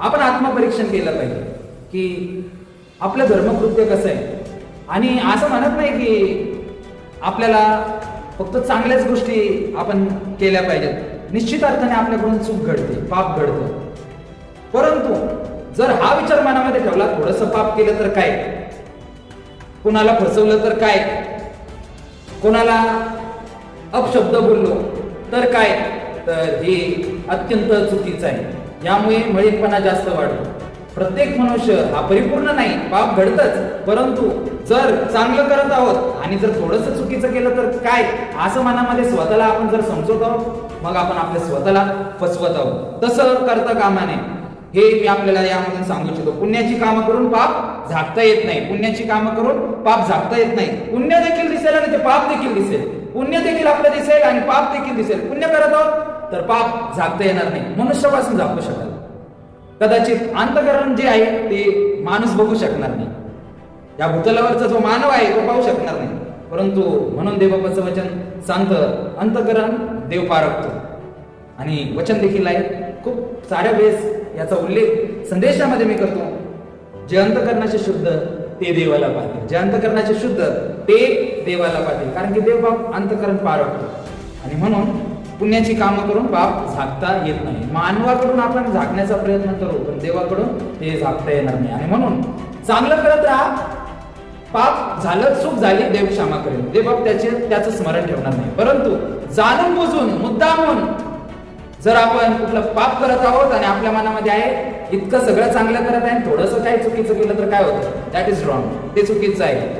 आपण आत्मपरीक्षण केलं पाहिजे की आपलं धर्मकृत्य कसं आहे? आणि असं म्हणत नाही की आपल्याला फक्त चांगल्याच गोष्टी आपण केल्या पाहिजेत. निश्चित अर्थाने आपल्याकडून चूक घडते पाप घडतं. परंतु जर हा विचार मनामध्ये ठेवला थोडस पाप केलं तर काय? कोणाला फसवलं तर काय? कोणाला अपशब्द बोललो तर काय? तर हे अत्यंत चुकीचं आहे. यामुळे मळीतपणा जास्त वाढतो. प्रत्येक मनुष्य हा परिपूर्ण नाही पाप घडतच. परंतु जर चांगलं करत आहोत आणि जर थोडस चुकीचं केलं तर काय? असं मनामध्ये स्वतःला आपण जर समजवत आहोत मग आपण आपल्या स्वतःला फसवत आहोत. तसं करता कामा नये. हे मी आपल्याला यामधून सांगू इच्छितो. पुण्याची कामं करून पाप झाकता येत नाही. पुण्याची कामं करून पाप झाकता येत नाही. पुण्य देखील दिसेल आणि ते पाप देखील दिसेल. पुण्य देखील आपलं दिसेल आणि पाप देखील दिसेल. पुण्य करत आहोत तर पाप झाकता येणार नाही. मनुष्यापासून झाकू शकाल. कदाचित अंतकरण जे आहे ते माणूस बघू शकणार नाही. या भूतलावरचा जो मानव आहे तो पाहू शकणार नाही. परंतु म्हणून देवबाबाचं वचन सांगतं अंतकरण देव पारखतो. आणि वचन देखील आहे. खूप साऱ्या वेळेस याचा उल्लेख संदेशामध्ये मी करतो. जे अंतकरणाचे शुद्ध ते देवाला पाहतील. जे अंतकरणाचे शुद्ध ते देवाला पाहतील. कारण की देव बाप अंतकरण पारखतो आणि म्हणून पुण्याची कामं करून बाप झाकता येत नाही. मानवाकडून आपण झाकण्याचा प्रयत्न करू पण देवाकडून ते झाकता येणार नाही. आणि म्हणून चांगलं करत राहा. पाप झालं चूक झाली देव क्षमा करेल. देव बाप त्याचे त्याचं स्मरण ठेवणार नाही. परंतु जाणून बुजून मुद्दामून जर आपण कुठलं पाप करत आहोत आणि आपल्या मनामध्ये आहे इतकं सगळं चांगलं करत आहे थोडंसं काही चुकीचं केलं तर काय होतं? दॅट इज रॉंग ते चुकीचं आहे.